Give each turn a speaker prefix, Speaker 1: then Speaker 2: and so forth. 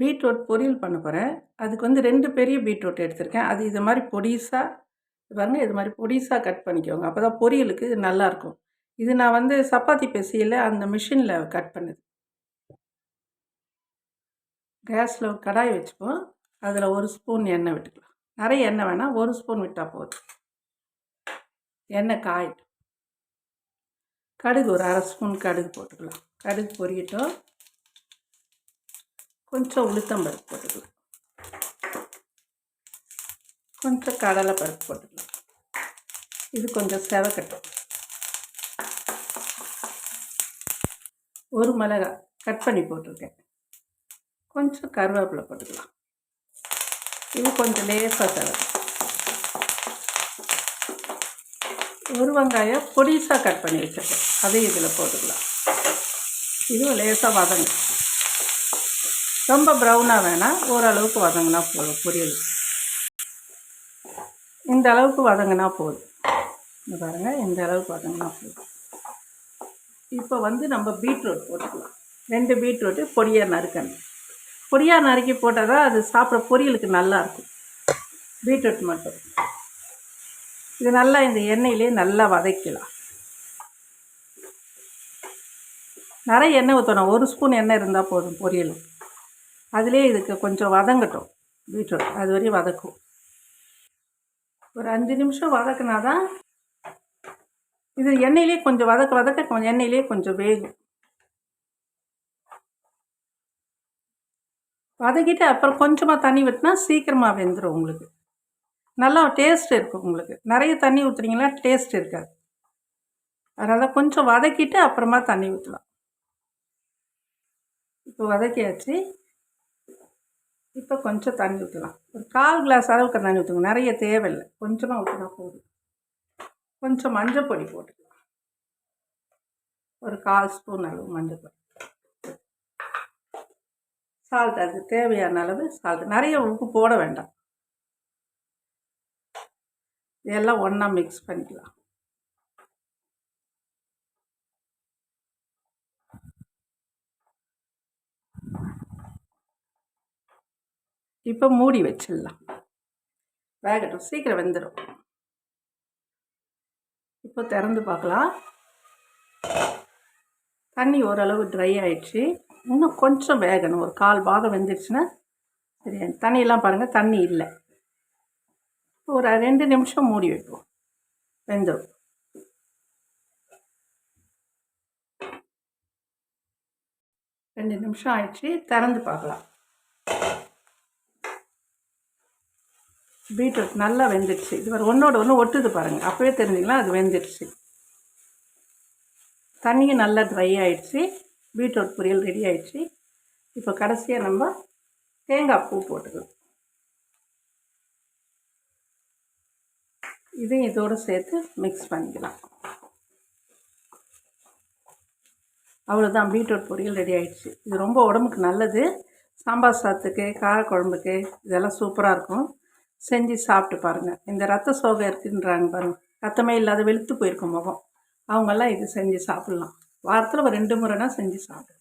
Speaker 1: Beetroot பொரியல் பண்ண போகிறேன் அதுக்கு வந்து ரெண்டு பெரிய பீட்ரூட் எடுத்திருக்கேன். அது இது மாதிரி பொடிசாக பாருங்கள் இது மாதிரி பொடிசாக கட் பண்ணிக்கோங்க. அப்போ தான் பொரியலுக்கு இது நல்லாயிருக்கும். இது நான் வந்து சப்பாத்தி பெசியில் அந்த மிஷினில் கட் பண்ணுது. கேஸில் ஒரு கடாய் வச்சுப்போம். அதில் ஒரு ஸ்பூன் எண்ணெய் விட்டுக்கலாம். நிறைய எண்ணெய் வேணால் ஒரு ஸ்பூன் விட்டால் போதும். எண்ணெய் காயிட்டும். கடுகு ஒரு அரை ஸ்பூன் கடுகு போட்டுக்கலாம். கடுகு பொரியட்டும். கொஞ்சம் உளுத்தம் பருப்பு போட்டுக்கலாம். கொஞ்சம் கடலை பருப்பு போட்டுக்கலாம். இது கொஞ்சம் செவக்கட்டும். ஒரு மிளகாய் கட் பண்ணி போட்டிருக்கேன். கொஞ்சம் கருவேப்பிலை போட்டுக்கலாம். இது கொஞ்சம் லேசாக தர ஒரு வெங்காயம் பொடிசாக கட் பண்ணி வச்சுருக்கேன். அதையும் இதில் போட்டுக்கலாம். இதுவும் லேசாக வதங்க ரொம்ப ப்ரௌனாக வேணால் ஓரளவுக்கு வதங்கினா போதும். பொரியல் இந்த அளவுக்கு வதங்கினா போதும். பாருங்கள் இந்த அளவுக்கு வதங்கினா போதும். இப்போ வந்து நம்ம பீட்ரூட் போட்டுக்கலாம். ரெண்டு பீட்ரூட்டு பொடியாக நறுக்கணும். பொடியாக நறுக்கி போட்டால் தான் அது சாப்பிட்ற பொரியலுக்கு நல்லாயிருக்கும் பீட்ரூட் மட்டும். இது நல்லா இந்த எண்ணெயிலே நல்லா வதக்கலாம் நிறைய எண்ணெய் ஊற்றணும் ஒரு ஸ்பூன் எண்ணெய் இருந்தால் போதும் பொரியல் அதிலே இதுக்கு கொஞ்சம் வதங்கட்டும். பீட்ரூட் அது வரையும் வதக்கும். ஒரு அஞ்சு நிமிஷம் வதக்குனா தான் இது எண்ணெயிலே கொஞ்சம் வதக்க வதக்க கொஞ்சம் எண்ணெயிலே கொஞ்சம் வேகும். வதக்கிட்டு அப்புறம் கொஞ்சமாக தண்ணி விட்டுனா சீக்கிரமாக வெந்துடும் உங்களுக்கு. நல்லா டேஸ்ட் இருக்கும் உங்களுக்கு. நிறைய தண்ணி ஊற்றுறீங்களா டேஸ்ட் இருக்காது. அதனால் கொஞ்சம் வதக்கிட்டு அப்புறமா தண்ணி ஊற்றலாம் இப்போ வதக்கியாச்சு. இப்போ கொஞ்சம் தண்ணி ஊற்றலாம் ஒரு கால் கிளாஸ் அளவுக்கு தண்ணி ஊற்றுங்க நிறைய தேவையில்லை. கொஞ்சமாக ஊற்றினா போதும். கொஞ்சம் மஞ்சள் பொடி போட்டுக்கலாம். ஒரு கால் ஸ்பூன் அளவு மஞ்சள் பொடி. சால்ட் அது தேவையான அளவு சால்ட் நிறைய உப்பு போட வேண்டாம். இதெல்லாம் ஒன்றா மிக்ஸ் பண்ணிக்கலாம். இப்போ மூடி வச்சிடலாம். வேகட்டும் சீக்கிரம் வெந்துடும் இப்போ திறந்து பார்க்கலாம். தண்ணி ஓரளவு ட்ரை ஆயிடுச்சு. இன்னும் கொஞ்சம் வேகணும். ஒரு கால் பாகம் வெந்துடுச்சுன்னா சரி தண்ணியெல்லாம் பாருங்கள் தண்ணி இல்லை. ஒரு ரெண்டு நிமிஷம் மூடி வைப்போம். வெந்துடும் ரெண்டு நிமிஷம் ஆயிடுச்சு. திறந்து பார்க்கலாம். பீட்ரூட் நல்லா வெந்துடுச்சு. இது ஒரு ஒன்றோட ஒன்று ஒட்டுது பாருங்கள் அப்போவே தெரிஞ்சிங்களா அது வெந்துடுச்சு. தண்ணியும் நல்லா ட்ரை ஆகிடுச்சு பீட்ரூட் பொரியல் ரெடி ஆகிடுச்சு இப்போ கடைசியாக நம்ம தேங்காய் பூ போட்டுக்கலாம். இதையும் இதோடு சேர்த்து மிக்ஸ் பண்ணிக்கலாம். அவ்வளோதான் பீட்ரூட் பொரியல் ரெடி ஆகிடுச்சு இது ரொம்ப உடம்புக்கு நல்லது. சாம்பார் சாத்துக்கு காரக்குழம்புக்கு இதெல்லாம் சூப்பராக இருக்கும். செஞ்சு சாப்பிட்டு பாருங்கள் இந்த ரத்த சோகை இருக்குன்றாங்க பாருங்கள் ரத்தமே இல்லாத வெளுத்து போயிருக்கும் முகம். அவங்கெல்லாம் இது செஞ்சு சாப்பிட்லாம். வாரத்தில் ஒரு ரெண்டு முறைனா செஞ்சு சாப்பிடுங்க